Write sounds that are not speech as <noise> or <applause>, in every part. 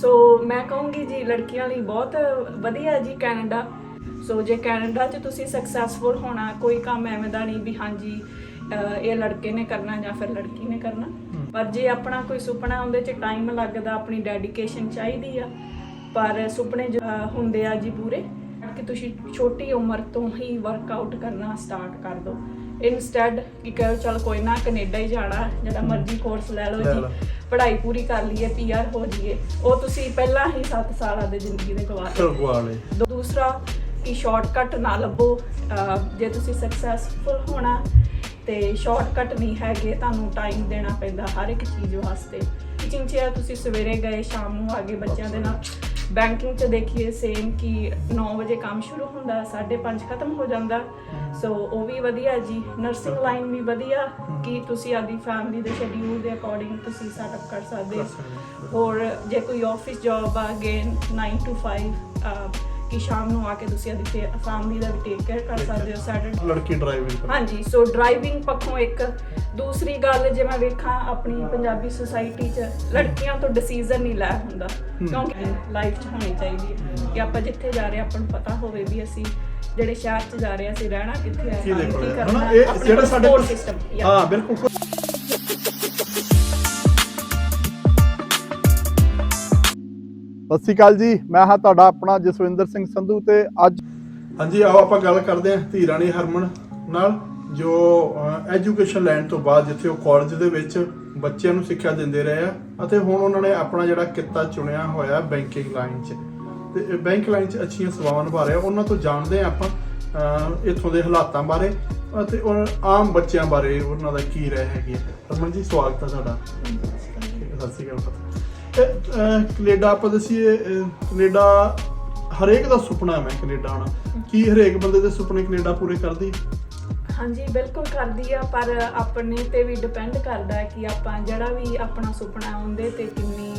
ਸੋ ਮੈਂ ਕਹੂੰਗੀ ਜੀ ਲੜਕੀਆਂ ਲਈ ਬਹੁਤ ਵਧੀਆ ਜੀ ਕੈਨੇਡਾ ਸੋ ਜੇ ਕੈਨੇਡਾ 'ਚ ਤੁਸੀਂ ਸਕਸੈਸਫੁਲ ਹੋਣਾ ਕੋਈ ਕੰਮ ਐਵੇਂ ਦਾ ਨਹੀਂ ਵੀ ਹਾਂਜੀ ਇਹ ਲੜਕੇ ਨੇ ਕਰਨਾ ਜਾਂ ਫਿਰ ਲੜਕੀ ਨੇ ਕਰਨਾ। ਪਰ ਜੇ ਆਪਣਾ ਕੋਈ ਸੁਪਨਾ ਉਹਦੇ 'ਚ ਟਾਈਮ ਲੱਗਦਾ ਆਪਣੀ ਡੈਡੀਕੇਸ਼ਨ ਚਾਹੀਦੀ ਆ ਪਰ ਸੁਪਨੇ ਹੁੰਦੇ ਆ ਜੀ ਪੂਰੇ। ਕਿ ਤੁਸੀਂ ਛੋਟੀ ਉਮਰ ਤੋਂ ਹੀ ਵਰਕਆਊਟ ਕਰਨਾ ਸਟਾਰਟ ਕਰ ਦਿਓ ਇਨਸਟੈਡ ਕਿ ਕਹੋ ਚਲ ਕੋਈ ਨਾ ਕੈਨੇਡਾ ਹੀ ਜਾਣਾ ਜਿਹੜਾ ਮਰਜ਼ੀ ਕੋਰਸ ਲੈ ਲਓ। ਜੀ ਪੜ੍ਹਾਈ ਪੂਰੀ ਕਰ ਲਈਏ ਪੀਆਰ ਹੋ ਜਾਈਏ। ਉਹ ਤੁਸੀਂ ਪਹਿਲਾਂ ਹੀ 7 ਸਾਲਾਂ ਦੇ ਜ਼ਿੰਦਗੀ ਦੇ ਗਵਾ ਵਾਲੇ ਦੂ- ਦੂਸਰਾ ਕਿ ਸ਼ਾਰਟਕਟ ਨਾ ਲੱਭੋ ਜੇ ਤੁਸੀਂ ਸਕਸੈਸਫੁਲ ਹੋਣਾ ਤੇ ਸ਼ਾਰਟਕਟ ਨਹੀਂ ਹੈਗੇ ਤੁਹਾਨੂੰ ਟਾਈਮ ਦੇਣਾ ਪੈਂਦਾ ਹਰ ਇੱਕ ਚੀਜ਼ ਵਾਸਤੇ। ਟੀਚਿੰਗ 'ਚ ਆ ਤੁਸੀਂ ਸਵੇਰੇ ਗਏ ਸ਼ਾਮ ਨੂੰ ਆ ਗਏ ਬੱਚਿਆਂ ਦੇ ਨਾਲ ਬੈਂਕਿੰਗ 'ਚ ਦੇਖੀਏ ਸੇਮ ਕਿ 9 ਵਜੇ ਕੰਮ ਸ਼ੁਰੂ ਹੁੰਦਾ 5:30 ਖਤਮ ਹੋ ਜਾਂਦਾ। ਸੋ ਉਹ ਵੀ ਵਧੀਆ ਜੀ। ਨਰਸਿੰਗ ਲਾਈਨ ਵੀ ਵਧੀਆ ਕਿ ਤੁਸੀਂ ਆਦੀ ਫੈਮਿਲੀ ਦੇ ਸ਼ਡਿਊਲ ਦੇ ਅਕੋਰਡਿੰਗ ਤੁਸੀਂ ਸੈਟਅਪ ਕਰ ਸਕਦੇ। ਹੋ। ਹੋਰ ਜੇ ਕੋਈ ਆਫਿਸ ਜੌਬ ਆ ਅਗੇਨ 9 to 5 ਅਹ, ਕਿ ਸ਼ਾਮ ਨੂੰ ਆ ਕੇ ਤੁਸੀਂ ਆਦੀ ਫੈਮਿਲੀ ਦਾ ਵੀ ਟੇਕ ਕੇਅਰ ਕਰ ਸਕਦੇ ਹੋ ਸੈਟਰਡੇ ਲੜਕੀ ਡਰਾਈਵਿੰਗ ਹਾਂਜੀ ਸੋ ਡਰਾਈਵਿੰਗ ਪੱਖੋਂ ਇੱਕ ਦੂਸਰੀ ਗੱਲ ਜੇ ਮੈਂ ਵੇਖਾਂ ਆਪਣੀ ਪੰਜਾਬੀ ਸੁਸਾਇਟੀ 'ਚ ਲੜਕੀਆਂ ਤੋਂ ਡਿਸੀਜਨ ਨਹੀਂ ਲੈ ਹੁੰਦਾ। ਕਿਉਂਕਿ ਲਾਈਫ 'ਚ ਹੋਣੀ ਚਾਹੀਦੀ ਹੈ ਕਿ ਆਪਾਂ ਜਿੱਥੇ ਜਾ ਰਹੇ ਆਪਾਂ ਨੂੰ ਪਤਾ ਹੋਵੇ ਵੀ ਅਸੀਂ ਜਿਹੜੇ ਸ਼ਹਿਰ 'ਚ ਜਾ ਰਹੇ ਅਸੀਂ ਰਹਿਣਾ ਕਿੱਥੇ ਹੈ ਕੀ ਇਹ ਜਿਹੜਾ ਸਾਡੇ ਸਿਸਟਮ ਹਾਂ ਬਿਲਕੁਲ। ਸਤਿ ਸ਼੍ਰੀ ਅਕਾਲ ਜੀ। ਮੈਂ ਹਾਂ ਤੁਹਾਡਾ ਆਪਣਾ ਜਸਵਿੰਦਰ ਸਿੰਘ ਸੰਧੂ ਤੇ ਅੱਜ ਹਾਂਜੀ ਆਓ ਆਪਾਂ ਗੱਲ ਕਰਦੇ ਹਾਂ ਧੀ ਰਾਣੀ ਹਰਮਨ ਨਾਲ ਜੋ ਐਜੂਕੇਸ਼ਨ ਲੈਣ ਤੋਂ ਬਾਅਦ ਜਿੱਥੇ ਉਹ ਕਾਲਜ ਦੇ ਵਿੱਚ ਬੱਚਿਆਂ ਨੂੰ ਸਿੱਖਿਆ ਦਿੰਦੇ ਰਹੇ ਆ ਅਤੇ ਹੁਣ ਉਹਨਾਂ ਨੇ ਆਪਣਾ ਜਿਹੜਾ ਕਿੱਤਾ ਚੁਣਿਆ ਹੋਇਆ ਬੈਂਕਿੰਗ ਲਾਈਨ 'ਚ। ਤੇ ਬੈਂਕ ਲਾਈਨ 'ਚ ਅੱਛੀਆਂ ਸੇਵਾਵਾਂ ਨਿਭਾ ਰਿਹਾ ਉਹਨਾਂ ਤੋਂ ਜਾਣਦੇ ਹਾਂ ਆਪਾਂ ਇੱਥੋਂ ਦੇ ਹਾਲਾਤਾਂ ਬਾਰੇ ਅਤੇ ਉਹ ਆਮ ਬੱਚਿਆਂ ਬਾਰੇ ਉਹਨਾਂ ਦਾ ਕੀ ਰਹਿ ਹੈਗੀ ਹੈ। ਹਰਮਨ ਜੀ ਸਵਾਗਤ ਹੈ ਤੁਹਾਡਾ। ਸਤਿ ਸ਼੍ਰੀ ਅਕਾਲ ਕੈਨੇਡਾ ਆਪਾਂ ਦਸੀਏ ਕੈਨੇਡਾ ਹਰੇਕ ਦਾ ਸੁਪਨਾ ਹੈ ਕੈਨੇਡਾ ਆਉਣਾ। ਕੀ ਹਰੇਕ ਬੰਦੇ ਦੇ ਸੁਪਨੇ ਕੈਨੇਡਾ ਪੂਰੇ ਕਰਦੀ? ਹਾਂਜੀ ਬਿਲਕੁਲ ਕਰਦੀ ਆ ਪਰ ਆਪਣੇ ਤੇ ਵੀ ਡਿਪੈਂਡ ਕਰਦਾ ਹੈ ਕਿ ਆਪਾਂ ਜਿਹੜਾ ਵੀ ਆਪਣਾ ਸੁਪਨਾ ਉਹਦੇ ਤੇ ਕਿੰਨੀ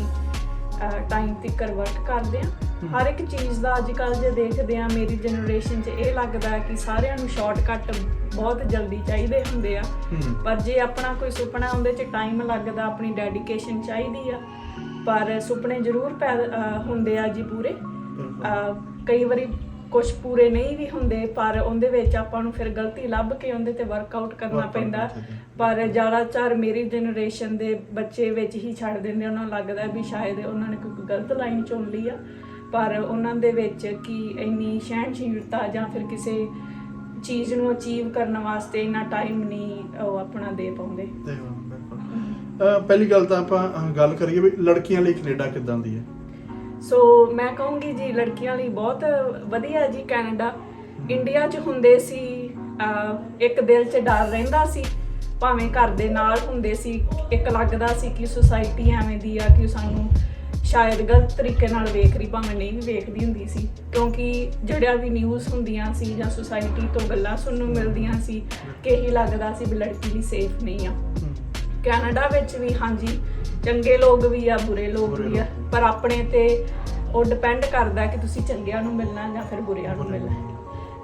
ਟਾਈਮ ਤੱਕ ਵਰਕ ਕਰਦੇ ਆ। ਹਰ ਇੱਕ ਚੀਜ਼ ਦਾ ਅੱਜ ਕੱਲ ਜੇ ਦੇਖਦੇ ਆ ਮੇਰੀ ਜਨਰੇਸ਼ਨ 'ਚ ਇਹ ਲੱਗਦਾ ਕਿ ਸਾਰਿਆਂ ਨੂੰ ਸ਼ਾਰਟਕਟ ਬਹੁਤ ਜਲਦੀ ਚਾਹੀਦੇ ਹੁੰਦੇ ਆ। ਪਰ ਜੇ ਆਪਣਾ ਕੋਈ ਸੁਪਨਾ ਉਹਦੇ 'ਚ ਟਾਈਮ ਲੱਗਦਾ ਆਪਣੀ ਡੈਡੀਕੇਸ਼ਨ ਚਾਹੀਦੀ ਆ ਪਰ ਸੁਪਨੇ ਜ਼ਰੂਰ ਅਹ, ਹੁੰਦੇ ਆ ਜੀ ਪੂਰੇ ਅਹ, ਕਈ ਵਾਰੀ ਕੁਝ ਪੂਰੇ ਨਹੀਂ ਵੀ ਹੁੰਦੇ ਪਰ ਉਹਦੇ ਵਿੱਚ ਆਪਾਂ ਨੂੰ ਫਿਰ ਗਲਤੀ ਲੱਭ ਕੇ ਉਹਦੇ ਤੇ ਵਰਕਆਊਟ ਕਰਨਾ Workout ਪੈਂਦਾ ਕਰਨਾ। ਪਰ ਜ਼ਿਆਦਾਤਰ ਮੇਰੀ ਜਨਰੇਸ਼ਨ ਦੇ ਬੱਚੇ ਵਿੱਚ ਹੀ ਛੱਡ ਦਿੰਦੇ ਉਹਨਾਂ ਨੂੰ ਲੱਗਦਾ ਵੀ ਸ਼ਾਇਦ ਉਹਨਾਂ ਨੇ ਕੋਈ ਗਲਤ ਲਾਈਨ ਚੁਣ ਲਈ ਆ ਪਰ ਉਹਨਾਂ ਦੇ ਵਿੱਚ ਕੀ ਇੰਨੀ ਸਹਿਣਸ਼ੀਲਤਾ ਜਾਂ ਫਿਰ ਕਿਸੇ ਚੀਜ਼ ਨੂੰ ਅਚੀਵ ਕਰਨ ਵਾਸਤੇ ਇੰਨਾ ਟਾਈਮ ਨਹੀਂ ਉਹ ਆਪਣਾ ਦੇ ਪਾਉਂਦੇ ਤੇ ਹਾਂ, ਬਿਲਕੁਲ। ਅਹ, ਪਹਿਲੀ ਗੱਲ ਤਾਂ ਆਪਾਂ ਗੱਲ ਕਰੀਏ ਵੀ ਲੜਕੀਆਂ ਲਈ ਕੈਨੇਡਾ ਕਿੱਦਾਂ ਦੀ ਹੈ? ਸੋ ਮੈਂ ਕਹੂੰਗੀ ਜੀ ਲੜਕੀਆਂ ਲਈ ਬਹੁਤ ਵਧੀਆ ਜੀ ਕੈਨੇਡਾ। ਇੰਡੀਆ 'ਚ ਹੁੰਦੇ ਸੀ ਇੱਕ ਦਿਲ 'ਚ ਡਰ ਰਹਿੰਦਾ ਸੀ ਭਾਵੇਂ ਘਰ ਦੇ ਨਾਲ ਹੁੰਦੇ ਸੀ ਇੱਕ ਲੱਗਦਾ ਸੀ ਕਿ ਸੁਸਾਇਟੀ ਐਵੇਂ ਦੀ ਆ ਕਿ ਸਾਨੂੰ ਸ਼ਾਇਦ ਗਲਤ ਤਰੀਕੇ ਨਾਲ ਵੇਖ ਰਹੀ ਭਾਵੇਂ ਨਹੀਂ ਵੀ ਵੇਖਦੀ ਹੁੰਦੀ ਸੀ। ਕਿਉਂਕਿ ਜਿਹੜਾ ਵੀ ਨਿਊਜ਼ ਹੁੰਦੀਆਂ ਸੀ ਜਾਂ ਸੁਸਾਇਟੀ ਤੋਂ ਗੱਲਾਂ ਸੁਣਨ ਨੂੰ ਮਿਲਦੀਆਂ ਸੀ ਕਿ ਇਹੀ ਲੱਗਦਾ ਸੀ ਵੀ ਲੜਕੀ ਵੀ ਸੇਫ ਨਹੀਂ ਆ। ਕੈਨੇਡਾ ਵਿੱਚ ਵੀ ਹਾਂਜੀ ਚੰਗੇ ਲੋਕ ਵੀ ਆ ਬੁਰੇ ਲੋਕ ਵੀ ਆ। ਪਰ ਆਪਣੇ ਤੇ ਉਹ ਡਿਪੈਂਡ ਕਰਦਾ ਕਿ ਤੁਸੀਂ ਚੰਗਿਆਂ ਨੂੰ ਮਿਲਣਾ ਜਾਂ ਫਿਰ ਬੁਰਿਆਂ ਨੂੰ। ਮਿਲਣਾ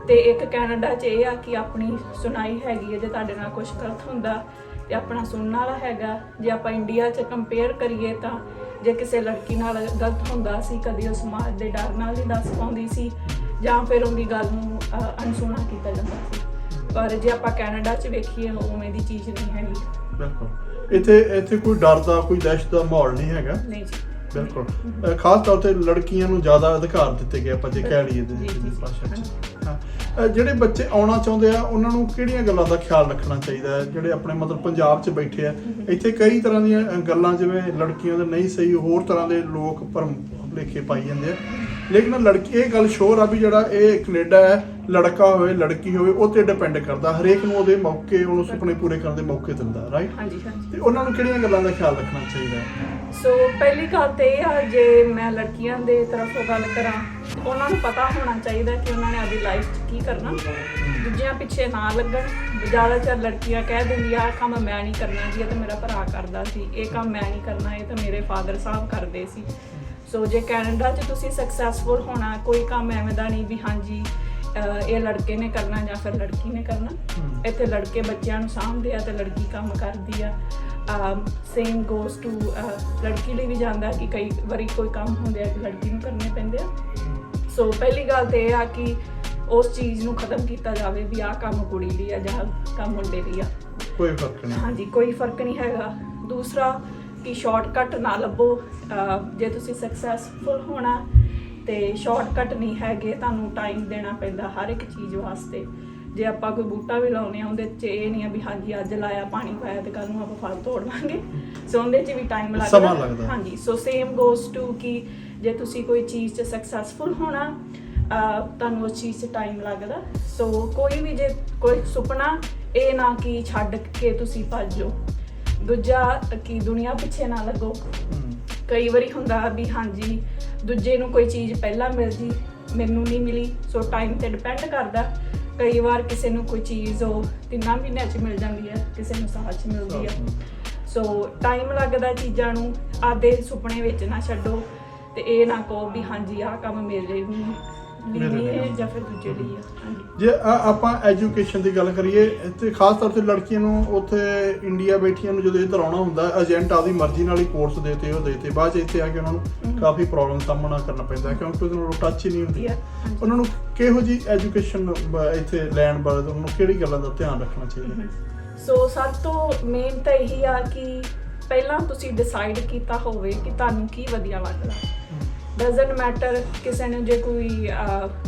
ਤੇ ਇੱਕ ਕੈਨੇਡਾ 'ਚ ਇਹ ਆ ਕਿ ਆਪਣੀ ਸੁਣਾਈ ਹੈਗੀ ਹੈ ਜੇ ਤੁਹਾਡੇ ਨਾਲ ਕੁਝ ਗਲਤ ਹੁੰਦਾ ਤੇ ਆਪਣਾ ਸੁਣਨ ਵਾਲਾ ਹੈਗਾ ਜੇ ਆਪਾਂ ਇੰਡੀਆ 'ਚ ਕੰਪੇਅਰ ਕਰੀਏ ਤਾਂ ਜੇ ਕਿਸੇ ਲੜਕੀ ਨਾਲ ਗਲਤ ਹੁੰਦਾ ਸੀ ਕਦੀ ਉਹ ਸਮਾਜ ਦੇ ਡਰ ਨਾਲ ਨਹੀਂ ਦੱਸ ਪਾਉਂਦੀ ਸੀ ਜਾਂ ਫਿਰ ਉਹਦੀ ਗੱਲ ਨੂੰ ਅਹ, ਅਣਸੁਣਾ ਕੀਤਾ ਜਾਂਦਾ ਸੀ ਪਰ ਜੇ ਆਪਾਂ ਕੈਨੇਡਾ 'ਚ ਵੇਖੀਏ ਉਵੇਂ ਦੀ ਚੀਜ਼ ਨਹੀਂ ਹੈਗੀ। ਬਿਲਕੁਲ। ਇੱਥੇ ਇੱਥੇ ਕੋਈ ਡਰ ਦਾ ਕੋਈ ਦਹਿਸ਼ਤ ਦਾ ਮਾਹੌਲ ਨਹੀਂ ਹੈਗਾ। ਨਹੀਂ ਜੀ। ਬਿਲਕੁਲ। ਖਾਸ ਤੌਰ ਤੇ ਲੜਕੀਆਂ ਨੂੰ ਜ਼ਿਆਦਾ ਅਧਿਕਾਰ ਦਿੱਤੇ ਗਏ ਆਪਾਂ ਜੇ ਕਹਿ ਲਈਏ ਤੇ ਜੀ, ਜੀ, ਦੀ ਜੀ। ਭਾਸ਼ਾ 'ਚ। ਹਾਂ। ਅਹ, ਜਿਹੜੇ ਬੱਚੇ ਆਉਣਾ ਚਾਹੁੰਦੇ ਆ ਉਹਨਾਂ ਨੂੰ ਕਿਹੜੀਆਂ ਗੱਲਾਂ ਦਾ ਖਿਆਲ ਰੱਖਣਾ ਚਾਹੀਦਾ ਹੈ? ਜਿਹੜੇ ਆਪਣੇ ਮਤਲਬ ਪੰਜਾਬ 'ਚ ਬੈਠੇ ਆ ਇੱਥੇ ਕਈ ਤਰ੍ਹਾਂ ਦੀਆਂ ਗੱਲਾਂ ਜਿਵੇਂ ਲੜਕੀਆਂ ਦੇ ਨਹੀਂ ਸਹੀ ਹੋਰ ਤਰ੍ਹਾਂ ਦੇ ਲੋਕ ਭਰਮ ਭੁਲੇਖੇ ਪਾਈ ਜਾਂਦੇ ਆ। ਲੇਕਿਨ ਲੜਕੀ ਇਹ ਗੱਲ ਸ਼ੋਰ ਆ ਵੀ ਜਿਹੜਾ ਇਹ ਕੈਨੇਡਾ ਹੈ ਲੜਕਾ ਹੋਵੇ ਲੜਕੀ ਹੋਵੇ ਉਹ ਤੇ ਡਿਪੈਂਡ ਕਰਦਾ। ਹਰੇਕ ਨੂੰ ਉਹਦੇ ਮੌਕੇ ਉਹਨੂੰ ਸੁਪਨੇ ਪੂਰੇ ਕਰਨ ਦੇ ਮੌਕੇ ਦਿੰਦਾ ਰਾਈਟ ਹਾਂਜੀ ਹਾਂਜੀ। ਤੇ ਉਹਨਾਂ ਨੂੰ ਕਿਹੜੀਆਂ ਗੱਲਾਂ ਦਾ ਖਿਆਲ ਰੱਖਣਾ ਚਾਹੀਦਾ? ਹੈ ਸੋ ਪਹਿਲੀ ਗੱਲ ਤੇ ਇਹ ਆ ਜੇ ਮੈਂ ਲੜਕੀਆਂ ਦੇ ਤਰਫੋਂ ਗੱਲ ਕਰਾਂ ਉਹਨਾਂ ਨੂੰ ਪਤਾ ਹੋਣਾ ਚਾਹੀਦਾ ਕਿ ਉਹਨਾਂ ਨੇ ਆਪਣੀ ਲਾਈਫ 'ਚ ਕੀ ਕਰਨਾ। ਦੂਜਿਆਂ ਪਿੱਛੇ ਨਾ ਲੱਗਣ। ਜ਼ਿਆਦਾਤਰ ਲੜਕੀਆਂ ਕਹਿ ਦਿੰਦੀਆਂ ਆਹ ਕੰਮ ਮੈਂ ਨਹੀਂ ਕਰਨਾ ਜੀ ਇਹ ਤਾਂ ਮੇਰਾ ਭਰਾ ਕਰਦਾ ਸੀ। ਇਹ ਕੰਮ ਮੈਂ ਨਹੀਂ ਕਰਨਾ ਇਹ ਤਾਂ ਮੇਰੇ ਫਾਦਰ ਸਾਹਿਬ ਕਰਦੇ ਸੀ। ਸੋ ਜੇ ਕੈਨੇਡਾ 'ਚ ਤੁਸੀਂ ਸਕਸੈਸਫੁਲ ਹੋਣਾ ਕੋਈ ਕੰਮ ਐਵੇਂ ਦਾ ਨਹੀਂ ਵੀ ਹਾਂਜੀ ਇਹ ਲੜਕੇ ਨੇ ਕਰਨਾ ਜਾਂ ਫਿਰ ਲੜਕੀ ਨੇ ਕਰਨਾ। ਇੱਥੇ ਲੜਕੇ ਬੱਚਿਆਂ ਨੂੰ ਸਾਂਭਦੇ ਆ ਤੇ ਲੜਕੀ ਕੰਮ ਕਰਦੀ ਆ। ਸੇਮ ਗੋਸ ਟੂ ਲੜਕੀ ਲਈ ਵੀ ਜਾਂਦਾ ਕਿ ਕਈ ਵਾਰੀ ਕੋਈ ਕੰਮ ਹੁੰਦੇ ਆ ਕਿ ਲੜਕੀ ਨੂੰ ਕਰਨੇ ਪੈਂਦੇ ਆ। ਸੋ ਪਹਿਲੀ ਗੱਲ ਤੇ ਇਹ ਆ ਕਿ ਉਸ ਚੀਜ਼ ਨੂੰ ਖਤਮ ਕੀਤਾ ਜਾਵੇ ਵੀ ਆਹ ਕੰਮ ਕੁੜੀ ਲਈ ਆ ਜਾਂ ਕੰਮ ਮੁੰਡੇ ਲਈ ਆ। ਕੋਈ ਫ਼ਰਕ ਨਹੀਂ। ਹਾਂਜੀ ਕੋਈ ਫ਼ਰਕ ਨਹੀਂ ਹੈਗਾ। ਦੂਸਰਾ ਕਿ ਸ਼ਾਰਟਕਟ ਨਾ ਲੱਭੋ। ਜੇ ਤੁਸੀਂ ਸਕਸੈਸਫੁਲ ਹੋਣਾ ਤੇ ਸ਼ਾਰਟਕਟ ਨਹੀਂ ਹੈਗੇ ਤੁਹਾਨੂੰ ਟਾਈਮ ਦੇਣਾ ਪੈਂਦਾ ਹਰ ਇੱਕ ਚੀਜ਼ ਵਾਸਤੇ। ਜੇ ਆਪਾਂ ਕੋਈ ਬੂਟਾ ਵੀ ਲਾਉਨੇ ਆ ਉਹਦੇ 'ਚ ਇਹ ਨਹੀਂ ਆ ਵੀ ਹਾਂਜੀ ਅੱਜ ਲਾਇਆ ਪਾਣੀ ਪਾਇਆ ਤੇ ਕੱਲ ਨੂੰ ਆਪਾਂ ਫਲ ਤੋੜ ਲਾਂਗੇ ਸੋ ਉਹਦੇ 'ਚ ਵੀ ਟਾਈਮ ਲੱਗਦਾ। ਹਾਂਜੀ ਸੋ ਸੇਮ ਗੋਸ ਟੂ ਕਿ ਜੇ ਤੁਸੀਂ ਕੋਈ ਚੀਜ਼ 'ਚ ਸਕਸੈਸਫੁਲ ਹੋਣਾ ਤੁਹਾਨੂੰ ਉਸ ਚੀਜ਼ 'ਚ ਟਾਈਮ ਲੱਗਦਾ। ਸੋ ਕੋਈ ਵੀ ਜੇ ਕੋਈ ਸੁਪਨਾ ਇਹ ਨਾ ਕਿ ਛੱਡ ਕੇ ਤੁਸੀਂ ਭੱਜੋ ਦੂਜਾ ਕਿ ਦੁਨੀਆ ਪਿੱਛੇ ਨਾ ਲੱਗੋ। ਕਈ ਵਾਰੀ ਹੁੰਦਾ ਵੀ ਹਾਂਜੀ ਦੂਜੇ ਨੂੰ ਕੋਈ ਚੀਜ਼ ਪਹਿਲਾਂ ਮਿਲਦੀ, ਮੈਨੂੰ ਨਹੀਂ ਮਿਲੀ, ਸੋ ਟਾਈਮ ਤੇ ਡਿਪੈਂਡ ਕਰਦਾ। ਕਈ ਵਾਰ ਕਿਸੇ ਨੂੰ ਕੋਈ ਚੀਜ਼ ਉਹ ਤਿੰਨਾਂ ਮਹੀਨਿਆਂ 'ਚ ਮਿਲ ਜਾਂਦੀ ਹੈ, ਕਿਸੇ ਨੂੰ ਸਾਲ 'ਚ ਮਿਲਦੀ ਹੈ। ਸੋ ਟਾਈਮ ਲੱਗਦਾ ਚੀਜ਼ਾਂ ਨੂੰ ਆਦੇ ਸੁਪਨੇ ਵਿੱਚ ਨਾ ਛੱਡੋ ਤੇ ਇਹ ਨਾ ਕਹੋ ਵੀ ਹਾਂਜੀ, ਆਹ ਕੰਮ ਮਿਲ ਲਈ ਨਹੀਂ ਮੇਰੇ ਲਈ। ਜਾਂ ਫਿਰ ਦੂਜੇ ਲਈ ਆ। ਹਾਂਜੀ। ਜੇ ਆ- ਆਪਾਂ ਐਜੂਕੇਸ਼ਨ ਦੀ ਗੱਲ ਕਰੀਏ ਤੇ ਖਾਸ ਤੌਰ ਤੇ ਲੜਕੀਆਂ ਨੂੰ ਉੱਥੇ ਇੰਡੀਆ ਬੈਠੀਆਂ ਨੂੰ ਜਦੋਂ ਇੱਧਰ ਆਉਣਾ ਹੁੰਦਾ ਏਜੰਟ ਆਪਦੀ ਮਰਜ਼ੀ ਨਾਲ ਹੀ ਕੋਰਸ ਦੇਤੇ ਉਹ ਦੇਤੇ ਬਾਅਦ ਚ ਇੱਥੇ ਆ ਕੇ ਉਹਨਾਂ ਨੂੰ। ਕਾਫੀ ਪ੍ਰੋਬਲਮ ਸਾਹਮਣਾ ਕਰਨਾ ਪੈਂਦਾ ਕਿਉਂਕਿ ਉਹਨਾਂ ਨੂੰ ਟੱਚ ਹੀ ਨਹੀਂ ਹੁੰਦੀ। ਹਾਂਜੀ। ਉਹਨਾਂ ਨੂੰ ਕਿਹੋ ਜੀ ਐਜੂਕੇਸ਼ਨ ਇੱਥੇ ਲੈਣ ਬਾਰੇ ਉਹਨਾਂ ਨੂੰ ਕਿਹੜੀ ਗੱਲਾਂ ਦਾ ਧਿਆਨ ਰੱਖਣਾ ਚਾਹੀਦਾ? ਸੋ ਸਭ ਤੋਂ ਮੇਨ ਤਾਂ ਇਹੀ ਆ ਕਿ ਪਹਿਲਾਂ ਤੁਸੀਂ ਡਿਸਾਈਡ ਕੀਤਾ ਹੋਵੇ ਕਿ ਤੁਹਾਨੂੰ ਕੀ ਵਧੀਆ ਲੱਗਦਾ। ਡਸਨਟ ਮੈਟਰ ਕਿਸੇ ਨੂੰ ਜੇ ਕੋਈ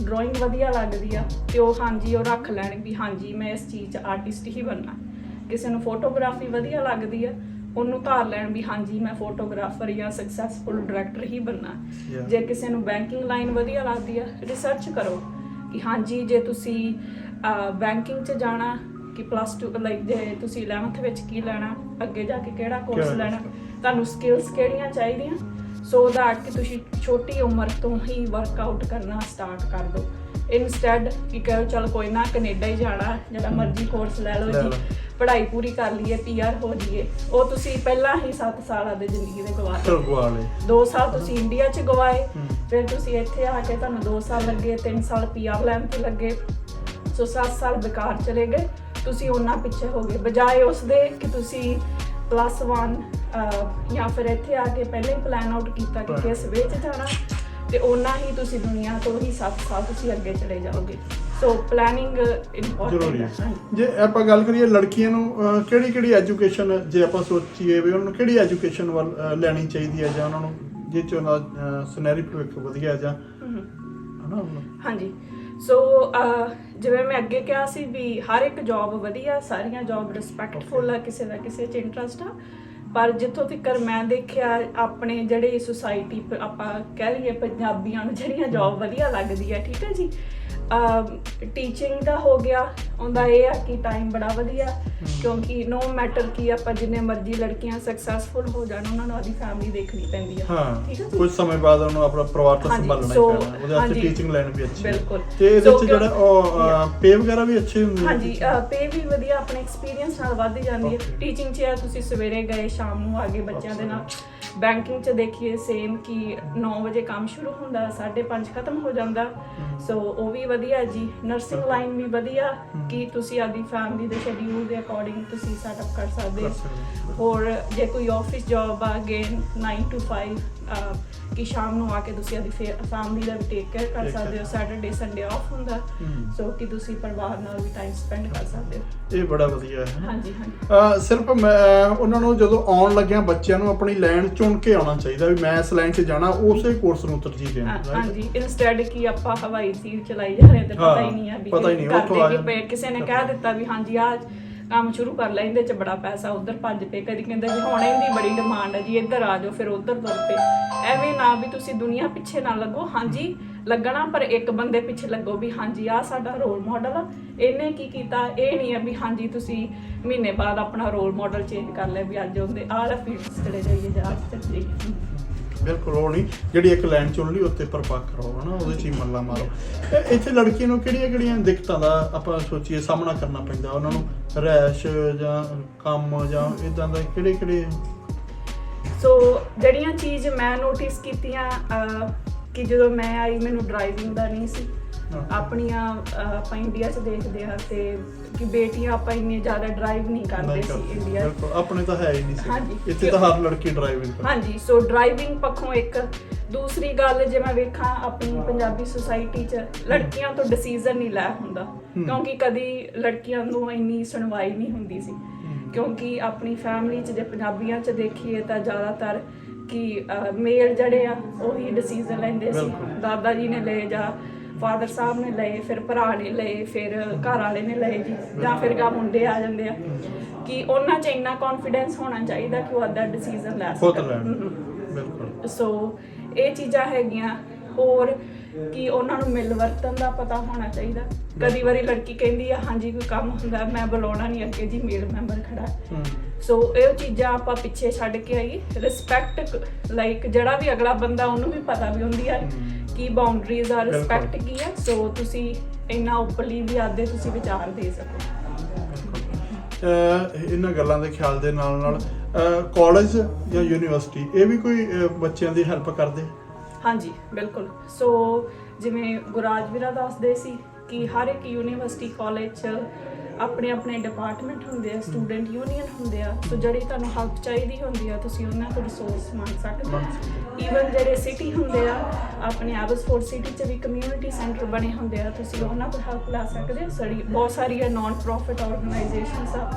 ਡਰਾਇੰਗ ਵਧੀਆ ਲੱਗਦੀ ਆ ਤੇ ਉਹ ਹਾਂਜੀ ਉਹ ਰੱਖ ਲੈਣ ਵੀ ਹਾਂਜੀ ਮੈਂ ਇਸ ਚੀਜ਼ 'ਚ ਆਰਟਿਸਟ ਹੀ ਬਣਨਾ। ਕਿਸੇ ਨੂੰ ਫੋਟੋਗ੍ਰਾਫੀ ਵਧੀਆ ਲੱਗਦੀ ਆ ਉਹਨੂੰ ਧਾਰ ਲੈਣ ਵੀ ਹਾਂਜੀ ਮੈਂ ਫੋਟੋਗ੍ਰਾਫਰ ਜਾਂ ਸਕਸੈਸਫੁਲ ਡਾਇਰੈਕਟਰ ਹੀ ਬਣਨਾ. ਜੇ ਕਿਸੇ ਨੂੰ ਬੈਂਕਿੰਗ ਲਾਈਨ ਵਧੀਆ ਲੱਗਦੀ ਆ ਰਿਸਰਚ ਕਰੋ ਕਿ ਹਾਂਜੀ ਜੇ ਤੁਸੀਂ ਬੈਂਕਿੰਗ 'ਚ ਜਾਣਾ ਕਿ ਪਲੱਸ 2 ਲਾਈਕ ਜੇ ਤੁਸੀਂ 11th ਵਿੱਚ ਕੀ ਲੈਣਾ ਅੱਗੇ ਜਾ ਕੇ ਕਿਹੜਾ ਕੋਰਸ ਲੈਣਾ ਤੁਹਾਨੂੰ ਸਕਿੱਲਸ ਕਿਹੜੀਆਂ ਚਾਹੀਦੀਆਂ? ਸੋ ਦੈਟ ਕਿ ਤੁਸੀਂ ਛੋਟੀ ਉਮਰ ਤੋਂ ਹੀ ਵਰਕਆਊਟ ਕਰਨਾ ਸਟਾਰਟ ਕਰ ਦਿਓ। ਇਨਸਟੈਡ ਕਿ ਕਹੋ ਚਲ ਕੋਈ ਨਾ ਕੈਨੇਡਾ ਹੀ ਜਾਣਾ ਜਿਹੜਾ ਮਰਜ਼ੀ ਕੋਰਸ ਲੈ ਲਓ ਜੀ। ਪੜ੍ਹਾਈ ਪੂਰੀ ਕਰ ਲਈਏ ਪੀਆਰ ਹੋ ਜਾਈਏ। ਉਹ ਤੁਸੀਂ ਪਹਿਲਾਂ ਹੀ 7 ਸਾਲਾਂ ਦੇ ਜ਼ਿੰਦਗੀ ਦੇ ਗਵਾ ਚਲ ਗਵਾਲੇ 2 ਸਾਲ ਤੁਸੀਂ ਇੰਡੀਆ 'ਚ ਗਵਾਏ। ਫਿਰ ਤੁਸੀਂ ਇੱਥੇ ਆ ਕੇ ਤੁਹਾਨੂੰ 2 ਸਾਲ ਲੱਗੇ 3 ਸਾਲ ਪੀਆਰ ਲੈਣ ਤੇ ਲੱਗੇ। ਸੋ 7 ਸਾਲ ਬੇਕਾਰ ਚਲੇ ਗਏ। ਤੁਸੀਂ ਉਹਨਾਂ ਪਿੱਛੇ ਹੋ ਗਏ। ਬਜਾਏ ਉਸ ਦੇ ਕਿ ਤੁਸੀਂ ਪਲੱਸ 1 ਜਾਂ ਫਿਰ ਇੱਥੇ ਆ ਕੇ ਪਹਿਲਾਂ ਹੀ ਪਲਾਨ ਆਊਟ ਕੀਤਾ ਕਿ. ਕਿਸ ਵੇ 'ਚ ਜਾਣਾ ਤੇ ਉਹਨਾਂ ਹੀ ਤੁਸੀਂ ਦੁਨੀਆ ਤੋਂ ਹੀ 7 ਸਾਲ ਤੁਸੀਂ ਅੱਗੇ ਚਲੇ ਜਾਓਗੇ ਸੋ ਪਲੈਨਿੰਗ ਇੰਪੋਰਟੈਂਟ ਹੈ। ਜੇ ਆਪਾਂ ਗੱਲ ਕਰੀਏ ਲੜਕੀਆਂ ਨੂੰ ਕਿਹੜੀ ਕਿਹੜੀ ਐਜੂਕੇਸ਼ਨ ਜੇ ਆਪਾਂ ਸੋਚੀਏ ਵੀ ਉਹਨਾਂ ਨੂੰ ਕਿਹੜੀ ਐਜੂਕੇਸ਼ਨ ਵੱਲ ਅਹ, ਲੈਣੀ ਚਾਹੀਦੀ ਹੈ ਜਾਂ ਉਹਨਾਂ ਨੂੰ ਜਿਹ ਚ ਉਹਨਾਂ ਦਾ ਸੁਨਹਿਰੀ ਭਵਿੱਖ ਵਧੀਆ ਜਾਂ ਹਮ ਹਮ। ਹਨਾ ਉਹਨਾਂ- ਹਾਂਜੀ ਸੋ ਜਿਵੇਂ ਮੈਂ ਅੱਗੇ ਕਿਹਾ ਸੀ ਵੀ ਹਰ ਇੱਕ ਜੌਬ ਵਧੀਆ ਸਾਰੀਆਂ ਜੌਬ ਰਿਸਪੈਕਟਫੁਲ ਆ ਕਿਸੇ ਦਾ ਕਿਸੇ 'ਚ ਇੰਟਰਸਟ ਆ ਪਰ ਜਿੱਥੋਂ ਤੱਕ ਮੈਂ ਦੇਖਿਆ, ਆਪਣੇ ਜਿਹੜੇ ਸੁਸਾਇਟੀ ਆਪਾਂ ਕਹਿ ਲਈਏ ਪੰਜਾਬੀਆਂ ਨੂੰ ਜਿਹੜੀਆਂ ਜੌਬ ਵਧੀਆ ਲੱਗਦੀ ਹੈ, ਠੀਕ ਹੈ ਜੀ? ਟੀਚਿੰਗ ਦਾ ਹੋ ਗਿਆ ਉਹਦਾ ਇਹ ਆ ਕਿ ਟਾਈਮ ਬੜਾ ਵਧੀਆ ਕਿਉਂਕਿ ਨੋ ਮੈਟਰ ਕੀ ਆਪਾਂ ਜਿੰਨੇ ਮਰਜ਼ੀ ਲੜਕੀਆਂ ਸਕਸੈਸਫੁਲ ਹੋ ਜਾਣ ਉਹਨਾਂ ਨੂੰ ਆਪਣੀ ਫੈਮਿਲੀ ਦੇਖਣੀ ਪੈਂਦੀ ਆ ਠੀਕ ਜੀ ਕੁਝ ਸਮੇਂ ਬਾਅਦ ਉਹਨੂੰ ਆਪਣਾ ਪਰਿਵਾਰ ਤਾਂ ਸੰਭਾਲਣਾ ਹੀ ਪੈਣਾ ਉਹਦੇ ਵਾਸਤੇ। ਟੀਚਿੰਗ ਲਾਈਨ ਵੀ ਅੱਛੀ। ਬਿਲਕੁਲ। ਤੇ ਇਹਦੇ So, ਚ ਜਿਹੜਾ ਉਹ ਪੇ ਵਗੈਰਾ ਵੀ ਅੱਛੇ ਹੁੰਦੇ ਆ? ਹਾਂਜੀ ਪੇ ਵੀ ਵਧੀਆ ਆਪਣੇ ਐਕਸਪੀਰੀਅੰਸ ਨਾਲ ਵੱਧ ਜਾਂਦੀ ਹੈ. ਟੀਚਿੰਗ 'ਚ ਆ ਤੁਸੀਂ ਸਵੇਰੇ ਗਏ ਸ਼ਾਮ ਨੂੰ ਆ ਗਏ ਬੱਚਿਆਂ ਦੇ ਨਾਲ ਬੈਂਕਿੰਗ 'ਚ ਦੇਖੀਏ ਸੇਮ ਕਿ 9 ਵਜੇ ਕੰਮ ਸ਼ੁਰੂ ਹੁੰਦਾ 5:30 ਖਤਮ ਹੋ ਜਾਂਦਾ। ਸੋ ਉਹ ਵੀ ਵਧੀਆ ਜੀ। ਨਰਸਿੰਗ ਲਾਈਨ ਵੀ ਵਧੀਆ ਕਿ ਤੁਸੀਂ ਆਪਦੀ ਫੈਮਿਲੀ ਦੇ ਸ਼ਡਿਊਲ ਦੇ ਅਕੋਰਡਿੰਗ ਤੁਸੀਂ ਸੈਟਅਪ ਕਰ ਸਕਦੇ ਹੋ। ਹੋਰ ਜੇ ਕੋਈ ਆਫਿਸ ਜੌਬ ਆ ਅਗੇਨ 9 to 5 ਅਹ, ਕਿ ਸ਼ਾਮ ਨੂੰ ਆ ਕੇ ਤੁਸੀਂ ਆਪਦੀ ਫੈਮਿਲੀ ਦਾ ਵੀ ਟੇਕ ਕੇਅਰ ਕਰ ਸਕਦੇ ਹੋ. ਸੈਟਰਡੇ ਸੰਡੇ ਆਫ ਹੁੰਦਾ। ਸੋ ਕਿ ਤੁਸੀਂ ਪਰਿਵਾਰ ਨਾਲ ਵੀ ਟਾਈਮ ਸਪੈਂਡ ਕਰ ਸਕਦੇ ਹੋ ਇਹ ਬੜਾ ਵਧੀਆ ਹੈ ਹਾਂਜੀ ਹਾਂਜੀ ਸਿਰਫ ਉਹਨਾਂ ਨੂੰ ਜਦੋਂ ਆਉਣ ਲੱਗਿਆ ਬੱਚਿਆਂ ਨੂੰ ਆਪਣੀ ਲਾਈਨ ਚੁਣ ਕੇ ਆਉਣਾ ਚਾਹੀਦਾ ਵੀ ਮੈਂ ਇਸ ਲਾਈਨ 'ਚ ਜਾਣਾ ਉਸੇ ਕੋਰਸ ਨੂੰ ਤਰਜੀਹ ਦੇਣੀ? ਹਾਂਜੀ ਇਨਸਟੈਡ ਕਿ ਆਪਾਂ ਹਵਾਈ ਸੀਟ ਚਲਾਈ ਜਾ ਰਹੇ ਤੇ ਪਤਾ ਹਾਂ, ਨਹੀਂ ਆ ਵੀ ਪਤਾ ਹੀ ਨਹੀਂ, ਉੱਥੋਂ ਆ ਕਿਸੇ ਨੇ ਕਹਿ ਦਿੱਤਾ ਵੀ ਹਾਂਜੀ ਆ ਕੰਮ ਸ਼ੁਰੂ ਕਰ ਲੈ ਇਹਦੇ ਚ ਬੜਾ ਪੈਸਾ, ਉਧਰ ਭੱਜ ਪਏ। ਕਦੀ ਕਹਿੰਦੇ ਵੀ ਹੁਣ ਇਹਦੀ ਬੜੀ ਡਿਮਾਂਡ ਹੈ ਜੀ, ਇੱਧਰ ਆ ਜਾਓ, ਫਿਰ ਉਧਰ ਤੁਰ ਪਏ। ਐਵੇਂ ਨਾ ਵੀ ਤੁਸੀਂ ਦੁਨੀਆ ਪਿੱਛੇ ਨਾ ਲੱਗੋ। ਹਾਂਜੀ, ਲੱਗਣਾ, ਪਰ ਇੱਕ ਬੰਦੇ ਪਿੱਛੇ ਲੱਗੋ ਵੀ ਹਾਂਜੀ ਆ ਸਾਡਾ ਰੋਲ ਮਾਡਲ ਆ। ਇਹਨੇ ਕੀ ਕੀਤਾ? ਇਹ ਨਹੀਂ ਆ ਵੀ ਹਾਂਜੀ, ਤੁਸੀਂ ਮਹੀਨੇ ਬਾਅਦ ਆਪਣਾ ਰੋਲ ਮਾਡਲ ਚੇਂਜ ਕਰ ਲਿਆ ਵੀ ਅੱਜ ਉਹਦੇ ਆਹ ਵਾਲਾ ਚਲੇ ਜਾਈਏ ਜਾਂ ਆਹ ਚਲੇ ਜਾਈਏ ਬਿਲਕੁਲ ਉਹ ਨਹੀਂ ਜਿਹੜੀ ਇੱਕ ਲਾਈਨ ਚੁਣ ਲਈ ਉੱਤੇ ਪਰਪੱਕ ਕਰੋ ਹਨਾ ਉਹਦੇ 'ਚ ਹੀ ਮੱਲਾ ਮਾਰੋ। ਇਹ ਇੱਥੇ ਲੜਕੀਆਂ ਨੂੰ ਕਿਹੜੀਆਂ ਕਿਹੜੀਆਂ ਦਿੱਕਤਾਂ ਦਾ ਆਪਾਂ ਸੋਚੀਏ ਸਾਹਮਣਾ ਕਰਨਾ ਪੈਂਦਾ ਉਹਨਾਂ ਨੂੰ ਰੈਸ਼ ਜਾਂ ਕੰਮ ਜਾਂ ਇਦਾਂ ਦਾ ਕਿਹੜੇ ਕਿਹੜੇ? ਸੋ ਜਿਹੜੀਆਂ ਚੀਜ਼ ਮੈਂ ਨੋਟਿਸ ਕੀਤੀਆਂ ਅਹ, ਕਿ ਜਦੋਂ ਮੈਂ ਆਈ ਮੈਨੂੰ ਡਰਾਈਵਿੰਗ ਦਾ ਨਹੀਂ ਸੀ। ਆਪਣੀਆਂ ਆਪਾਂ ਇੰਡੀਆ 'ਚ ਦੇਖਦੇ ਆ ਤੇ ਕਿ ਬੇਟੀਆਂ ਆਪਾਂ ਇੰਨੀ ਜ਼ਿਆਦਾ ਡਰਾਈਵ ਨਹੀਂ ਕਰਦੇ ਸੀ ਇੰਡੀਆ ਬਿਲਕੁਲ ਆਪਣੇ ਤਾਂ ਹੈ ਹੀ ਨਹੀਂ ਸੀ। ਇੱਥੇ ਤਾਂ ਹਰ ਲੜਕੀ ਡਰਾਈਵਿੰਗ ਕਰਦੀ। ਹਾਂਜੀ ਸੋ ਡਰਾਈਵਿੰਗ ਪੱਖੋਂ ਇੱਕ। ਦੂਸਰੀ ਗੱਲ ਜੇ ਮੈਂ ਵੇਖਾਂ ਆਪਣੀ ਪੰਜਾਬੀ ਸੁਸਾਇਟੀ 'ਚ ਲੜਕੀਆਂ ਤੋਂ ਡਿਸੀਜਨ ਨਹੀਂ ਲੈ ਹੁੰਦਾ। ਹੂੰ। ਕਿਉਂਕਿ ਕਦੀ ਲੜਕੀਆਂ ਨੂੰ ਇੰਨੀ ਸੁਣਵਾਈ ਨਹੀਂ ਹੁੰਦੀ ਸੀ। ਕਿਉਂਕਿ ਆਪਣੀ ਫੈਮਿਲੀ 'ਚ ਜੇ ਪੰਜਾਬੀਆਂ 'ਚ ਦੇਖੀਏ ਤਾਂ ਜ਼ਿਆਦਾਤਰ ਕਿ ਮੇਲ ਜਿਹੜੇ ਆ ਉਹੀ ਡਿਸੀਜਨ ਲੈਂਦੇ ਸੀ। ਦਾਦਾ ਜੀ ਨੇ ਲਏ ਜਾਂ ਫਾਦਰ ਸਾਹਿਬ ਨੇ ਲਏ ਫਿਰ ਭਰਾ ਨੇ ਲਏ ਫਿਰ ਘਰ ਵਾਲੇ ਨੇ ਲਏ ਜੀ ਜਾਂ ਫਿਰ ਗਾ ਮੁੰਡੇ ਆ ਜਾਂਦੇ ਆ। ਕਿ ਉਹਨਾਂ 'ਚ ਇੰਨਾ ਕੌਨਫੀਡੈਂਸ ਹੋਣਾ ਚਾਹੀਦਾ ਕਿ ਉਹ ਅੱਧਾ ਡਿਸੀਜਨ ਲੈ ਖੁਦ ਸਕਣ। ਲੈਣ। ਹਮ। ਬਿਲਕੁਲ। ਸੋ ਇਹ ਚੀਜ਼ਾਂ ਹੈਗੀਆਂ। ਹੋਰ ਕਿ ਉਹਨਾਂ ਨੂੰ ਮਿਲ ਵਰਤਨ ਦਾ ਪਤਾ ਹੋਣਾ ਚਾਹੀਦਾ। ਕਦੀ ਵਾਰੀ ਲੜਕੀ ਕਹਿੰਦੀ ਆ ਹਾਂਜੀ ਕੋਈ ਕੰਮ ਹੁੰਦਾ ਮੈਂ ਬੁਲਾਉਣਾ ਨਹੀਂ ਅੱਗੇ ਜੀ ਮੇਲ ਮੈਂਬਰ ਖੜਾ ਹੈ। ਸੋ ਇਹ ਚੀਜ਼ਾਂ ਆਪਾਂ ਪਿੱਛੇ ਛੱਡ ਕੇ ਆਈਏ। ਰਿਸਪੈਕਟ ਲਾਈਕ ਜਿਹੜਾ ਵੀ ਅਗਲਾ ਬੰਦਾ ਉਹਨੂੰ ਵੀ ਪਤਾ ਵੀ ਹੁੰਦੀ ਆ। ਕੀ ਬਾਉਂਡਰੀਜ਼ ਆ ਰਿਸਪੈਕਟ ਕੀ ਆ ਸੋ ਤੁਸੀਂ ਇੰਨਾ ਓਪਨਲੀ ਵੀ ਆਦੇ ਤੁਸੀਂ ਵਿਚਾਰ ਦੇ ਸਕੋ। ਇਹਨਾਂ ਗੱਲਾਂ ਦੇ ਖਿਆਲ ਦੇ ਨਾਲ ਨਾਲ ਕਾਲਜ ਜਾਂ ਯੂਨੀਵਰਸਿਟੀ ਇਹ ਵੀ ਕੋਈ ਬੱਚਿਆਂ ਦੀ ਹੈਲਪ ਕਰਦੇ? ਹਾਂਜੀ ਬਿਲਕੁਲ। ਸੋ ਜਿਵੇਂ ਗੁਰਾਜ ਵੀਰਾ ਦੱਸਦੇ ਸੀ ਕਿ ਹਰ ਇੱਕ ਯੂਨੀਵਰਸਿਟੀ ਕਾਲਜ 'ਚ ਆਪਣੇ ਆਪਣੇ ਡਿਪਾਰਟਮੈਂਟ ਹੁੰਦੇ ਆ ਸਟੂਡੈਂਟ ਯੂਨੀਅਨ ਹੁੰਦੇ ਆ ਸੋ ਜਿਹੜੀ ਤੁਹਾਨੂੰ ਹੈਲਪ ਚਾਹੀਦੀ ਹੁੰਦੀ ਆ ਤੁਸੀਂ ਉਹਨਾਂ ਤੋਂ ਰਿਸੋਰਸ ਮੰਗ ਸਕਦੇ ਆ ਈਵਨ ਜਿਹੜੇ ਸਿਟੀ ਹੁੰਦੇ ਆ, ਆਪਣੇ ਐਬਸਫੋਰਡ ਸਿਟੀ 'ਚ ਵੀ ਕਮਿਊਨਿਟੀ ਸੈਂਟਰ ਬਣੇ ਹੁੰਦੇ ਆ, ਤੁਸੀਂ ਉਹਨਾਂ ਤੋਂ ਹੈਲਪ ਲੈ ਸਕਦੇ ਹੋ। ਸਾਡੀ ਬਹੁਤ ਸਾਰੀਆਂ ਨਾਨ ਪ੍ਰੋਫਿਟ ਆਰਗੇਨਾਈਜੇਸ਼ਨਸ ਆ।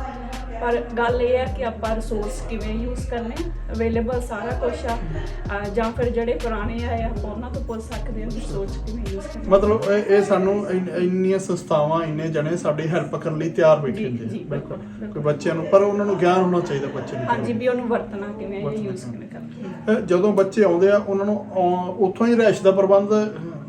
ਪਰ ਗੱਲ ਇਹ ਹੈ ਕਿ ਆਪਾਂ ਰਿਸੋਰਸ ਕਿਵੇਂ ਯੂਜ਼ ਕਰਨੇ ਅਵੇਲੇਬਲ ਸਾਰਾ ਕੁਝ ਆ। ਜਾਂ ਫਿਰ ਜਿਹੜੇ ਪੁਰਾਣੇ ਆਏ ਆ ਉਹਨਾਂ ਤੋਂ ਪੁੱਛ ਸਕਦੇ ਹਾਂ ਰਿਸੋਰਸ ਕਿਵੇਂ ਯੂਜ਼ ਕਰਨੇ ਮਤਲਬ ਇਹ ਸਾਨੂੰ ਇੰਨ- ਇੰਨੀਆਂ ਸੰਸਥਾਵਾਂ ਇੰਨੇ ਜਣੇ ਸਾਡੀ ਹੈਲਪ ਕਰਨ ਲਈ ਤਿਆਰ ਬੈਠੇ ਹੁੰਦੇ ਬਿਲਕੁਲ। ਕੋਈ ਬੱਚਿਆਂ ਨੂੰ ਪਰ ਉਹਨਾਂ ਨੂੰ ਗਿਆਨ ਹੋਣਾ ਚਾਹੀਦਾ ਬੱਚੇ ਨੂੰ। ਹਾਂਜੀ ਵੀ ਉਹਨੂੰ ਵਰਤਣਾ ਕਿਵੇਂ ਯੂਜ਼ ਕਿਵੇਂ। ਕਰਨਾ। ਜਦੋਂ ਬੱਚੇ ਆਉਂਦੇ ਆ ਉਹਨਾਂ ਨੂੰ ਉੱਥੋਂ ਹੀ ਰਹਿਸ਼ ਦਾ ਪ੍ਰਬੰਧ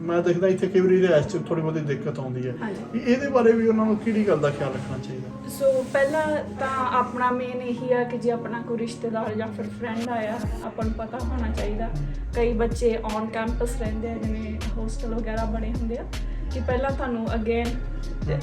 ਮੈਂ ਦੇਖਦਾ ਇੱਥੇ ਕਈ ਵਾਰੀ ਰਹਿਸ਼ 'ਚ ਥੋੜੀ ਬਹੁਤੀ ਦਿੱਕਤ ਆਉਂਦੀ ਹੈ। ਹਾਂਜੀ। ਵੀ ਇਹਦੇ ਬਾਰੇ ਵੀ ਉਹਨਾਂ ਨੂੰ ਕਿਹੜੀ ਗੱਲ ਦਾ ਖਿਆਲ ਰੱਖਣਾ ਚਾਹੀਦਾ? ਸੋ ਪਹਿਲਾਂ ਤਾਂ ਆਪਣਾ ਮੇਨ ਇਹੀ ਆ ਕਿ ਜੇ ਆਪਣਾ ਕੋਈ ਰਿਸ਼ਤੇਦਾਰ ਜਾਂ ਫਿਰ ਫਰੈਂਡ ਆਇਆ ਆਪਾਂ ਨੂੰ ਪਤਾ ਹੋਣਾ ਚਾਹੀਦਾ। ਕਈ ਬੱਚੇ ਔਨ ਕੈਂਪਸ ਰਹਿੰਦੇ ਆ ਜਿਵੇਂ ਹੋਸਟਲ ਵਗੈਰਾ ਬਣੇ ਹੁੰਦੇ ਆ। ਕਿ ਪਹਿਲਾਂ ਤੁਹਾਨੂੰ ਅਗੇਨ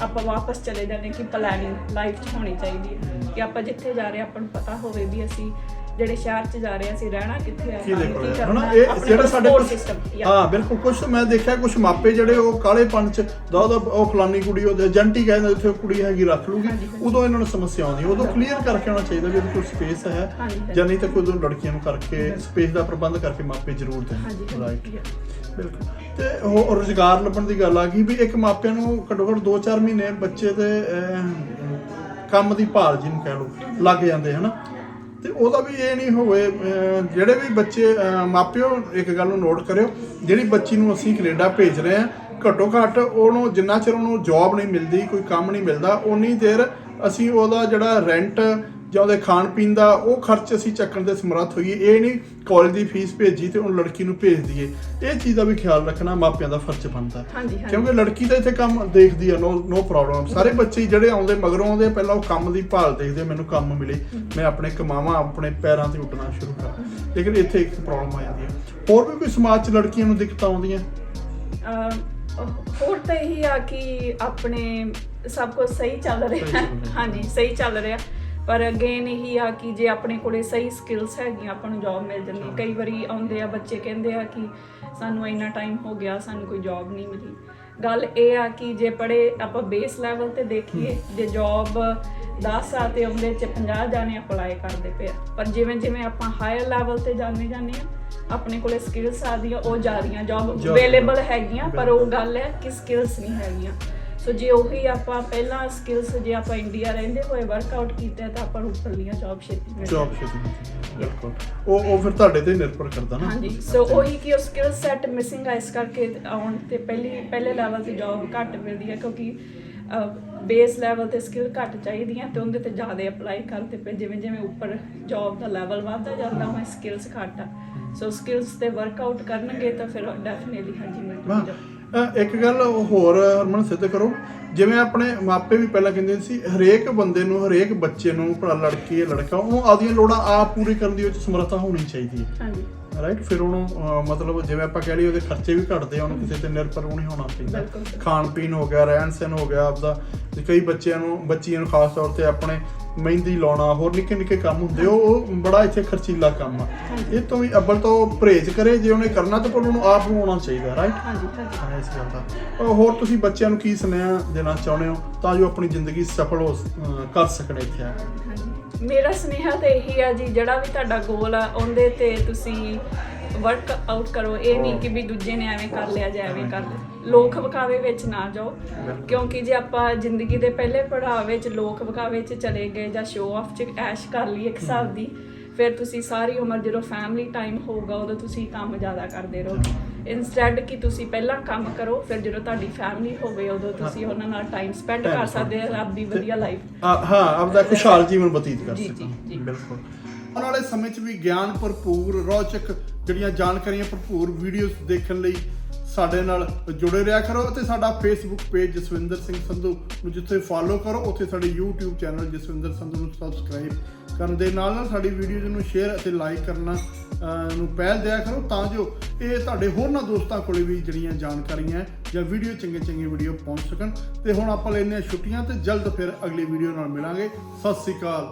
ਆਪਾਂ ਵਾਪਸ ਚਲੇ ਜਾਂਦੇ ਕਿ ਪਲੈਨਿੰਗ ਲਾਈਫ 'ਚ ਹੋਣੀ ਚਾਹੀਦੀ ਹੈ। ਕਿ ਆਪਾਂ ਜਿੱਥੇ ਜਾ ਰਹੇ ਆਪਾਂ ਨੂੰ ਪਤਾ ਹੋਵੇ ਵੀ ਅਸੀਂ ਜਿਹੜੇ ਸ਼ਹਿਰ 'ਚ ਜਾ ਰਹੇ ਹਾਂ ਅਸੀਂ ਰਹਿਣਾ ਕਿੱਥੇ ਆ? ਕੀ ਦੇਖੋ ਹਨਾ ਕਰਨਾ? ਇਹ ਜਿਹੜਾ ਸਾਡੇ ਕੁਛ- ਸਿਸਟਮ ਹਾਂ ਬਿਲਕੁਲ ਕੁਝ ਮੈਂ ਦੇਖਿਆ ਕੁਝ ਮਾਪੇ ਜਿਹੜੇ ਉਹ ਕਾਲੇਪਨ ਚ ਦਾ ਦਾ ਉਹ ਫਲਾਨੀ ਕੁੜੀ ਉਹ ਏਜੰਟ ਹੀ ਕਹਿੰਦੇ ਉੱਥੇ ਉਹ ਕੁੜੀ ਹੈਗੀ ਰੱਖ ਲੂਗੀ। ਉਦੋਂ ਇਹਨਾਂ ਨੂੰ ਸਮੱਸਿਆ ਆਉਂਦੀ ਉਦੋਂ ਕਲੀਅਰ ਕਰਕੇ ਆਉਣਾ ਚਾਹੀਦਾ ਵੀ ਇਹਦੇ ਕੋਲ ਸਪੇਸ ਹੈ ਹਾਂਜੀ, ਹਾਂਜੀ। ਜਾਂ ਨਹੀਂ ਤਾਂ ਕੋਈ ਉਦੋਂ ਲੜਕੀਆਂ ਨੂੰ ਕਰਕੇ ਸਪੇਸ ਦਾ ਪ੍ਰਬੰਧ ਕਰਕੇ ਮਾਪੇ ਜ਼ਰੂਰ ਦੇਣ। ਹਾਂਜੀ ਰਾਈਟ ਹਾਂਜੀ yeah. ਬਿਲਕੁਲ। ਤੇ ਉਹ ਰੋਜ਼ਗਾਰ ਲੱਭਣ ਦੀ ਗੱਲ ਆ ਗਈ ਵੀ ਇੱਕ ਮਾਪਿਆਂ ਨੂੰ ਘੱਟੋ ਘੱਟ 2-4 ਮਹੀਨੇ ਬੱਚੇ ਦੇ ਅਹ, ਕੰਮ ਦੀ ਭਾਲ ਜਿਹਨੂੰ ਕਹਿ ਲਓ ਲੱਗ ਜਾਂਦੇ ਹਨਾ? ਤੇ ਉਹਦਾ ਵੀ ਇਹ ਨਹੀਂ ਹੋਵੇ ਜਿਹੜੇ ਵੀ ਬੱਚੇ ਅਹ, ਮਾਪਿਓ ਇੱਕ ਗੱਲ ਨੂੰ ਨੋਟ ਕਰਿਓ ਜਿਹੜੀ ਬੱਚੀ ਨੂੰ ਅਸੀਂ ਕੈਨੇਡਾ ਭੇਜ ਰਹੇ ਹਾਂ ਘੱਟੋ ਘੱਟ ਉਹਨੂੰ ਜਿੰਨਾ ਚਿਰ ਉਹਨੂੰ ਜੌਬ ਨਹੀਂ ਮਿਲਦੀ ਕੋਈ ਕੰਮ ਨਹੀਂ ਮਿਲਦਾ ਉਨੀ ਦੇਰ ਅਸੀਂ ਉਹਦਾ ਜਿਹੜਾ ਰੈਂਟ ਜਾਂ ਉਹਦੇ ਖਾਣ ਪੀਣ ਦਾ ਉਹ ਖਰਚ ਅਸੀਂ ਚੱਕਣ ਦੇ ਸਮਰੱਥ ਹੋਈਏ ਇਹ ਨਹੀਂ ਕਾਲਜ ਦੀ ਫੀਸ ਭੇਜੀ ਤੇ ਉਹ ਲੜਕੀ ਨੂੰ ਭੇਜ ਦਈਏ। ਇਹ ਚੀਜ਼ ਦਾ ਵੀ ਖਿਆਲ ਰੱਖਣਾ ਮਾਪਿਆਂ ਦਾ ਫਰਜ਼ ਬਣਦਾ ਕਿਉਂਕਿ ਲੜਕੀ ਤਾਂ ਇੱਥੇ ਕੰਮ ਦੇਖਦੀ ਆ ਨੋ ਨੋ ਪ੍ਰੋਬਲਮ ਸਾਰੇ ਬੱਚੇ ਜਿਹੜੇ ਆਉਂਦੇ ਮਗਰੋਂ ਆਉਂਦੇ ਪਹਿਲਾਂ ਉਹ ਕੰਮ ਦੀ ਭਾਲ ਦੇਖਦੇ ਮੈਨੂੰ ਕੰਮ ਮਿਲੇ ਮੈਂ ਆਪਣੇ ਕਮਾਵਾਂ ਆਪਣੇ ਪੈਰਾਂ ਤੇ ਉੱਠਣਾ ਸ਼ੁਰੂ ਕਰਾਂ। ਲੇਕਿਨ ਇੱਥੇ ਇੱਕ ਪ੍ਰੋਬਲਮ ਆ ਜਾਂਦੀ ਹੈ। ਹੋਰ ਵੀ ਕੋਈ ਸਮਾਜ 'ਚ ਲੜਕੀਆਂ ਨੂੰ ਦਿੱਕਤਾਂ ਆਉਂਦੀਆਂ? ਹੋਰ ਤਾਂ ਇਹੀ ਆ ਕਿ ਆਪਣੇ ਸਭ ਕੁਝ ਸਹੀ ਚੱਲ ਰਿਹਾ। ਹਾਂਜੀ ਸਹੀ ਚੱਲ ਰਿਹਾ। ਪਰ ਅਗੇਨ ਇਹੀ ਆ ਕਿ ਜੇ ਆਪਣੇ ਕੋਲੇ ਸਹੀ ਸਕਿੱਲਸ ਹੈਗੀਆਂ ਆਪਾਂ ਨੂੰ ਜੌਬ ਮਿਲ ਜਾਂਦੀ। ਕਈ ਵਾਰੀ ਆਉਂਦੇ ਆ ਬੱਚੇ ਕਹਿੰਦੇ ਆ ਕਿ ਸਾਨੂੰ ਇੰਨਾ ਟਾਈਮ ਹੋ ਗਿਆ ਸਾਨੂੰ ਕੋਈ ਜੌਬ ਨਹੀਂ ਮਿਲੀ। ਗੱਲ ਇਹ ਆ ਕਿ ਜੇ ਪੜੇ ਆਪਾਂ ਬੇਸ ਲੈਵਲ ਤੇ ਦੇਖੀਏ ਜੇ ਜੌਬ 10 ਸਾਲ ਤੇ ਉਹਦੇ ਚ 50 ਜਾਣੇ ਅਪਲਾਈ ਕਰਦੇ ਪਏ ਆ। ਪਰ ਜਿਵੇਂ ਜਿਵੇਂ ਆਪਾਂ ਹਾਇਰ ਲੈਵਲ ਤੇ ਜਾਂਦੇ ਜਾਂਦੇ ਆ ਆਪਣੇ ਕੋਲੇ ਸਕਿੱਲਸ ਆਦੀਆਂ ਉਹ ਜਾ ਰਹੀਆਂ। ਜੌਬ ਅਵੇਲੇਬਲ ਹੈਗੀਆਂ ਪਰ ਉਹ ਗੱਲ ਹੈ ਕਿ ਸਕਿੱਲਸ ਨਹੀਂ ਹੈਗੀਆਂ। ਸੋ ਜੇ ਉਹੀ ਆਪਾਂ ਪਹਿਲਾਂ ਸਕਿੱਲਸ ਜੇ ਆਪਾਂ ਇੰਡੀਆ ਰਹਿੰਦੇ ਹੋਏ ਵਰਕਆਊਟ ਕੀਤੇ ਤਾਂ ਆਪਾਂ ਨੂੰ ਉੱਪਰਲੀਆਂ ਜੌਬ ਛੇਤੀ ਮਿਲ ਜੌਬ ਛੇਤੀ ਮਿਲ। ਬਿਲਕੁਲ। ਉਹ ਉਹ ਫਿਰ ਤੁਹਾਡੇ ਤੇ ਨਿਰਭਰ ਕਰਦਾ ਨਾ। ਹਾਂਜੀ। ਸੋ ਉਹੀ ਕਿ ਉਹ ਸਕਿੱਲ ਸੈਟ ਮਿਸਿੰਗ ਆ ਇਸ ਕਰਕੇ ਆਉਣ ਤੇ ਪਹਿਲੀ ਪਹਿਲੇ ਲੈਵਲ ਤੇ ਜੌਬ ਘੱਟ ਮਿਲਦੀ ਹੈ ਕਿਉਂਕਿ ਬੇਸ ਲੈਵਲ ਤੇ ਸਕਿੱਲ ਘੱਟ ਚਾਹੀਦੀਆਂ ਤੇ ਉਹਦੇ ਤੇ ਜ਼ਿਆਦਾ ਅਪਲਾਈ ਕਰਦੇ ਪਏ ਜਿਵੇਂ ਜਿਵੇਂ ਉੱਪਰ ਜੌਬ ਦਾ ਲੈਵਲ ਵਧਦਾ ਜਾਂਦਾ ਉਹ ਸਕਿੱਲਸ ਘੱਟ ਆ। ਸੋ ਸਕਿੱਲਸ ਤੇ ਵਰਕਆਊਟ ਕਰਨਗੇ ਤਾਂ ਫਿਰ ਡੈਫੀਨਿਟਲੀ ਹਾਂਜੀ ਮਿਲ ਵਾਹ। ਇੱਕ ਗੱਲ ਹੋਰ ਹਰਮਨ, ਸਿੱਧ ਕਰੋ। ਜਿਵੇਂ ਆਪਣੇ ਮਾਪੇ ਵੀ ਪਹਿਲਾਂ ਕਹਿੰਦੇ ਸੀ, ਹਰੇਕ ਬੰਦੇ ਨੂੰ, ਹਰੇਕ ਬੱਚੇ ਨੂੰ, ਭਲਾ ਲੜਕੀ ਹੈ ਲੜਕਾ ਉਹਨੂੰ ਆਪਦੀਆਂ ਲੋੜਾਂ ਆਪ ਪੂਰੀ ਕਰਨ ਦੀ ਉਹ ਸਮਰੱਥਾ ਹੋਣੀ ਚਾਹੀਦੀ ਹੈ। ਹਾਂਜੀ। ਰਾਈਟ ਫਿਰ ਉਹਨੂੰ ਮਤਲਬ ਜਿਵੇਂ ਆਪਾਂ ਕਹਿ ਲਈਏ ਉਹਦੇ ਖਰਚੇ ਵੀ ਘਟਦੇ ਆ ਉਹਨੂੰ ਕਿਸੇ ਤੇ ਨਿਰਭਰ ਨਹੀਂ ਹੋਣਾ ਪੈਂਦਾ। ਖਾਣ ਪੀਣ ਹੋ ਗਿਆ ਰਹਿਣ ਸਹਿਣ ਹੋ ਗਿਆ ਆਪਦਾ। ਤੇ ਕਈ ਬੱਚਿਆਂ ਨੂੰ ਬੱਚੀਆਂ ਨੂੰ ਖਾਸ ਤੌਰ ਤੇ ਆਪਣੇ ਮਹਿੰਦੀ ਲਾਉਣਾ ਹੋਰ ਨਿੱਕੇ ਨਿੱਕੇ ਕੰਮ ਹੁੰਦੇ ਉਹ ਬੜਾ ਇੱਥੇ ਖਰਚੀਲਾ ਕੰਮ ਆ। ਇਹ ਤੋਂ ਵੀ ਅੱਬਲ ਤੋਂ ਪਰਹੇਜ਼ ਕਰੇ ਜੇ ਉਹਨੇ ਕਰਨਾ ਤਾਂ ਪਰ ਉਹਨੂੰ ਆਪ ਨੂੰ ਆਉਣਾ ਚਾਹੀਦਾ ਰਾਈਟ ਹਾਂਜੀ ਹਾਂ ਇਸ ਗੱਲ ਦਾ। ਹੋਰ ਤੁਸੀਂ ਬੱਚਿਆਂ ਨੂੰ ਕੀ ਸੁਨੇਹਾ ਦੇਣਾ ਚਾਹੁੰਦੇ ਹੋ ਤਾਂ ਜੋ ਆਪਣੀ ਜ਼ਿੰਦਗੀ ਸਫਲ ਹੋ ਕਰ ਸਕਣ ਇੱਥੇ ਆ। ਮੇਰਾ ਸੁਨੇਹਾ ਤੇ ਇਹੀ ਆ ਜੀ, ਜਿਹੜਾ ਵੀ ਤੁਹਾਡਾ ਗੋਲ ਆ, ਉਹਦੇ ਤੇ ਤੁਸੀਂ ਵਰਕ ਆਊਟ ਕਰੋ। ਇਹ ਨਹੀਂ ਕਿ ਵੀ ਦੂਜੇ ਨੇ ਐਵੇਂ ਕਰ ਲਿਆ ਜਾਂ ਐਵੇਂ ਕਰ ਲਿਆ। ਲੋਕ ਵਿਖਾਵੇ ਵਿੱਚ ਨਾ ਜਾਓ, ਕਿਉਂਕਿ ਜੇ ਆਪਾਂ ਜ਼ਿੰਦਗੀ ਦੇ ਪਹਿਲੇ ਪੜਾਅ ਵਿੱਚ ਲੋਕ ਵਿਖਾਵੇ 'ਚ ਚਲੇ ਗਏ ਜਾਂ ਸ਼ੋਅ ਆਫ 'ਚ ਐਸ਼ ਕਰ ਲਈ ਇੱਕ ਹਿਸਾਬ ਦੀ, ਫਿਰ ਤੁਸੀਂ ਸਾਰੀ ਉਮਰ ਜਦੋਂ ਫੈਮਿਲੀ ਟਾਈਮ ਹੋਊਗਾ, ਉਦੋਂ ਤੁਸੀਂ ਕੰਮ ਜ਼ਿਆਦਾ ਕਰਦੇ ਰਹੋਗੇ। ਇਨਸਟੈਡ ਕਿ ਤੁਸੀਂ ਪਹਿਲਾਂ ਕੰਮ ਕਰੋ ਫਿਰ ਜਦੋਂ ਤੁਹਾਡੀ ਫੈਮਿਲੀ ਹੋਵੇ ਉਦੋਂ ਤੁਸੀਂ ਉਹਨਾਂ ਨਾਲ ਟਾਈਮ ਸਪੈਂਡ ਕਰ ਸਕਦੇ ਹੋ ਆਪਦੀ ਵਧੀਆ ਲਾਈਫ ਆ- ਹਾਂ ਆਪਦਾ <laughs> ਖੁਸ਼ਹਾਲ ਜੀਵਨ ਬਤੀਤ ਕਰ ਜੀ। ਬਿਲਕੁਲ। ਆਉਣ ਵਾਲੇ ਸਮੇਂ 'ਚ ਵੀ ਗਿਆਨ ਭਰਪੂਰ ਰੌਚਕ ਜਿਹੜੀਆਂ ਜਾਣਕਾਰੀਆਂ ਭਰਪੂਰ ਵੀਡੀਓਜ਼ ਦੇਖਣ ਲਈ ਸਾਡੇ ਨਾਲ ਜੁੜੇ ਰਿਹਾ ਕਰੋ ਅਤੇ ਸਾਡਾ ਫੇਸਬੁੱਕ ਪੇਜ ਜਸਵਿੰਦਰ ਸਿੰਘ ਸੰਧੂ ਨੂੰ ਜਿੱਥੇ ਫਾਲੋ ਕਰੋ ਉੱਥੇ ਸਾਡੇ YouTube ਚੈਨਲ ਜਸਵਿੰਦਰ ਸੰਧੂ ਨੂੰ ਸਬਸਕ੍ਰਾਈਬ ਕਰਨ ਦੇ ਨਾਲ ਨਾਲ ਸਾਡੀ ਵੀਡੀਓਜ਼ ਨੂੰ ਸ਼ੇਅਰ ਅਤੇ ਲਾਈਕ ਕਰਨਾ ਨੂੰ ਪਹਿਲ ਦਿਆ ਕਰੋ ਤਾਂ ਜੋ ਇਹ ਤੁਹਾਡੇ ਹੋਰਨਾਂ ਦੋਸਤਾਂ ਕੋਲੇ ਵੀ ਜਿਹੜੀਆਂ ਜਾਣਕਾਰੀਆਂ ਜਾਂ ਵੀਡੀਓ ਚੰਗੇ ਚੰਗੇ ਵੀਡੀਓ ਪਹੁੰਚ ਸਕਣ। ਤੇ ਹੁਣ ਆਪਾਂ ਲੈਂਦੇ ਹਾਂ ਛੁੱਟੀਆਂ ਤੇ ਜਲਦ ਫਿਰ ਅਗਲੀ ਵੀਡੀਓ ਨਾਲ ਮਿਲਾਂਗੇ। ਸਤਿ ਸ੍ਰੀ ਅਕਾਲ।